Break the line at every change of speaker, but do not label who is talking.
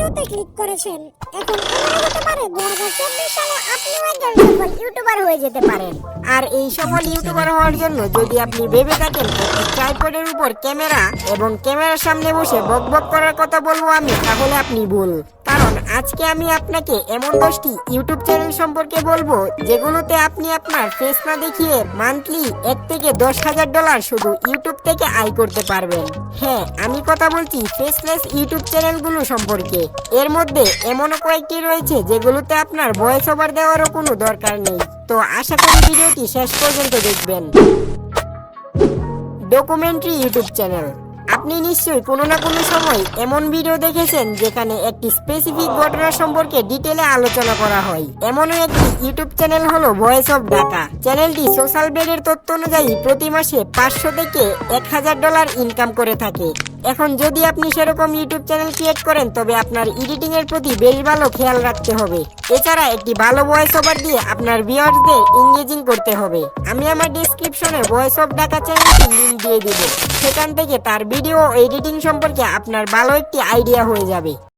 ভিডিওতে ক্লিক করেছেন, এখন এমনও হতে পারে দু হাজার চব্বিশ সালে আপনিও একজন সফল ইউটিউবার হয়ে যেতে পারেন।
আর এই সফল ইউটিউবার হওয়ার জন্য যদি আপনি ভেবে থাকেন ট্রাইপডের উপর ক্যামেরা এবং ক্যামেরার সামনে বসে বক বক করার কথা বলব আমি, তাহলে আপনি ভুল। আজকে আমি আপনাকে এমন দশটি ইউটিউব চ্যানেল সম্পর্কে বলব, যেগুলোতে আপনি আপনার ফেস না দেখিয়ে মান্থলি এক থেকে দশ হাজার ডলার শুধু ইউটিউব থেকে আয় করতে পারবেন। হ্যাঁ আমি কথা বলছি ফেসলেস ইউটিউব চ্যানেলগুলো সম্পর্কে। এর মধ্যে এমনও কয়েকটি রয়েছে যেগুলোতে আপনার ভয়েস ওভার দেওয়ারও কোনো দরকার নেই। তো আশা করি ভিডিওটি শেষ পর্যন্ত দেখবেন। Documentary YouTube channel. আপনি নিশ্চয়ই কোনো না কোনো সময় এমন ভিডিও দেখেছেন যেখানে একটি স্পেসিফিক ঘটনা সম্পর্কে ডিটেলে আলোচনা করা হয়। এমনও একটি ইউটিউব চ্যানেল হলো ভয়েস অফ ঢাকা চ্যানেলটি সোশ্যাল বেডের তথ্য অনুযায়ী প্রতি মাসে পাঁচশো থেকে এক হাজার ডলার ইনকাম করে থাকে। এখন যদি আপনি সেরকম ইউটিউব চ্যানেল ক্রিয়েট করেন, তবে আপনার এডিটিং এর প্রতি বেশ ভালো খেয়াল রাখতে হবে। এছাড়া একটি ভালো ভয়েস ওভার দিয়ে আপনার ভিউয়ার্সদের ইংগেজিং করতে হবে। আমি আমার ডেসক্রিপশনে ভয়েস অফ ডাকা চ্যানেলটি লিংক দিয়ে দেবো। সেখান থেকে তার ভিডিও এডিটিং সম্পর্কে আপনার ভালো একটি আইডিয়া হয়ে যাবে।